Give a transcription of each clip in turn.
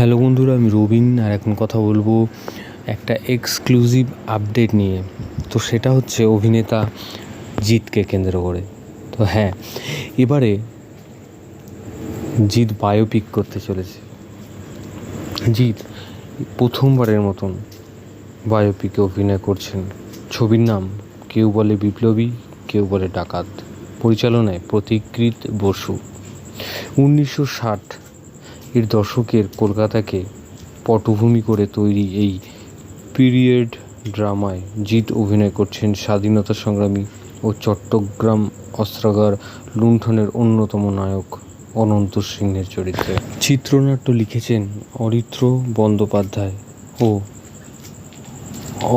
Hello বন্ধুরা, আমি রবিন আর এখন কথা বলব একটা এক্সক্লুসিভ আপডেট নিয়ে। তো সেটা হচ্ছে অভিনেতা জিতকে কেন্দ্র করে। তো হ্যাঁ এবারে জিৎ বায়োপিক করতে চলেছে। জিৎ প্রথমবারের মতন বায়োপিকে অভিনয় করছেন। ছবির নাম কেউ বলে বিপ্লবী, কেউ বলে ডাকাত। পরিচালনায় প্রতিকৃত বসু। উনিশশো ষাট এর দশকের কলকাতাকে পটভূমি করে তৈরি এই পিরিয়ড ড্রামায় জিৎ অভিনয় করছেন স্বাধীনতা সংগ্রামী ও চট্টগ্রাম অস্ত্রাগার লুণ্ঠনের অন্যতম নায়ক অনন্ত সিংহের চরিত্রে। চিত্রনাট্য লিখেছেন অরিত্র বন্দ্যোপাধ্যায় ও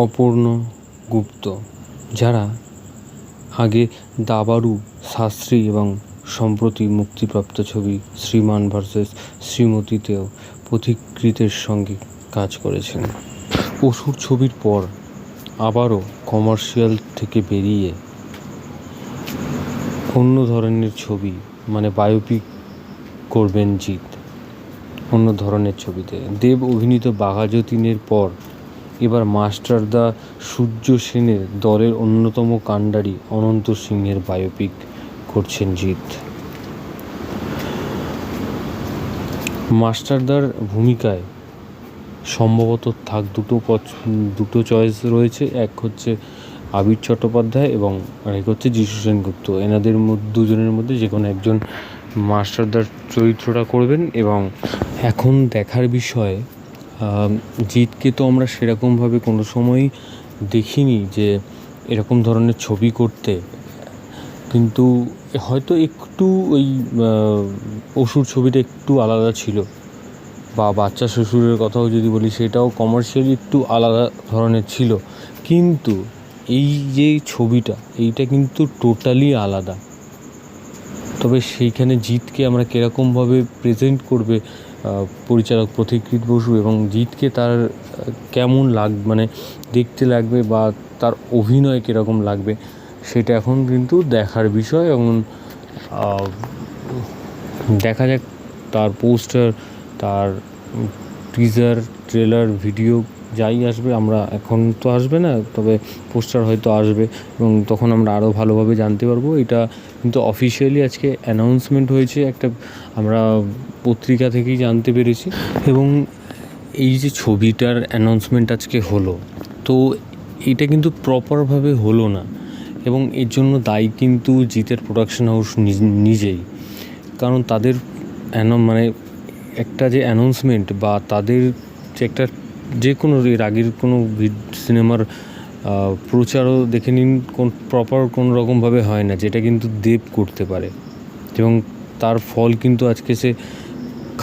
অপর্ণ গুপ্ত, যারা আগে দাবারু শাস্ত্রী এবং সম্প্রতি মুক্তিপ্রাপ্ত ছবি শ্রীমান ভার্সেস শ্রীমতীতেও পথিকৃতের সঙ্গে কাজ করেছেন। অসুর ছবির পর আবারও কমার্শিয়াল থেকে বেরিয়ে অন্য ধরনের ছবি মানে বায়োপিক করবেন জিৎ। অন্য ধরনের ছবিতে দেব অভিনীত বাঘাযতীনের পর এবার মাস্টার দা সূর্য সেনের দলের অন্যতম কাণ্ডারি অনন্ত সিংহের বায়োপিক। করছেন জিৎ। মাস্টারদার ভূমিকায় সম্ভবত থাক দুটো দুটো চয়েস রয়েছে। এক হচ্ছে আবির চট্টোপাধ্যায় এবং আরেক হচ্ছে যিশু সেনগুপ্ত। এনাদের মধ্যে দুজনের মধ্যে যে কোনো একজন মাস্টারদার চরিত্রটা করবেন এবং এখন দেখার বিষয় জিৎকে তো আমরা সেরকমভাবে কোনো সময়ই দেখিনি যে এরকম ধরনের ছবি করতে কিন্তু হয়তো একটু ওই অসুর ছবিটা একটু আলাদা ছিল। বা বাচ্চা শ্বশুরের কথাও যদি বলি, সেটাও কমার্শিয়ালি একটু আলাদা ধরনের ছিল। কিন্তু এই যে ছবিটা, এইটা কিন্তু টোটালি আলাদা। তবে সেইখানে জিতকে আমরা কীরকমভাবে প্রেজেন্ট করবে পরিচালক প্রতিকৃত বসু এবং জিতকে তার কেমন লাগ মানে দেখতে লাগবে বা তার অভিনয় কীরকম লাগবে সেটা এখন কিন্তু দেখার বিষয় এবং দেখা যাক তার পোস্টার, তার টিজার ট্রেলার ভিডিও যাই আসবে, আমরা এখন তো আসবে না, তবে পোস্টার হয়তো আসবে এবং তখন আমরা আরও ভালোভাবে জানতে পারব। এটা কিন্তু অফিসিয়ালি আজকে অ্যানাউন্সমেন্ট হয়েছে একটা, আমরা পত্রিকা থেকেই জানতে পেরেছি এবং এই যে ছবিটার অ্যানাউন্সমেন্ট আজকে হলো, তো এটা কিন্তু প্রপারভাবে হলো না। এবং এর জন্য দায়ী কিন্তু জিতের প্রোডাকশন হাউস নিজেই। কারণ তাদের মানে একটা যে অ্যানাউন্সমেন্ট বা তাদের যে একটা যে কোনো এর আগের কোনো সিনেমার প্রচারও দেখে নিন, কোন প্রপার কোনো রকমভাবে হয় না, যেটা কিন্তু দেব করতে পারে। এবং তার ফল কিন্তু আজকে সে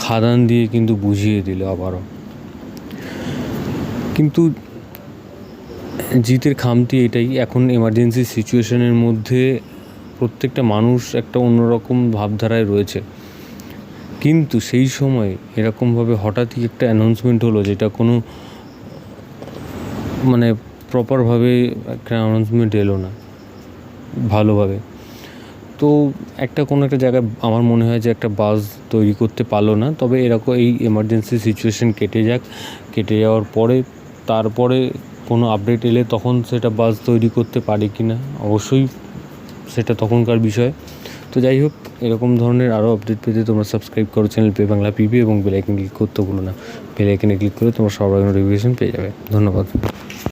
খাদান দিয়ে কিন্তু বুঝিয়ে দিল আবারও। কিন্তু জিতের খামতি এটাই। এখন এমার্জেন্সি সিচুয়েশনের মধ্যে প্রত্যেকটা মানুষ একটা অন্যরকম ভাবধারায় রয়েছে। কিন্তু সেই সময় এরকমভাবে হঠাৎই একটা অ্যানাউন্সমেন্ট হলো যেটা কোনো মানে প্রপারভাবে একটা অ্যানাউন্সমেন্ট এলো না, ভালোভাবে। তো একটা কোনো একটা জায়গায় আমার মনে হয় যে একটা বাস তৈরি করতে পারল না, তবে এরকম এই এমার্জেন্সি সিচুয়েশন কেটে যাক, কেটে যাওয়ার পরে, তারপরে কোনো আপডেট এলে তখন সেটা বাস তৈরি করতে পারে কি না অবশ্যই সেটা তখনকার বিষয়। তো যাই হোক, এরকম ধরনের আরও আপডেট পেতে তোমরা সাবস্ক্রাইব করো channel pay Bangla P B bell icon click করতে ভুলো না। বেলাইকনে ক্লিক করে তোমরা সবার নোটিফিকেশন পেয়ে যাবে। ধন্যবাদ।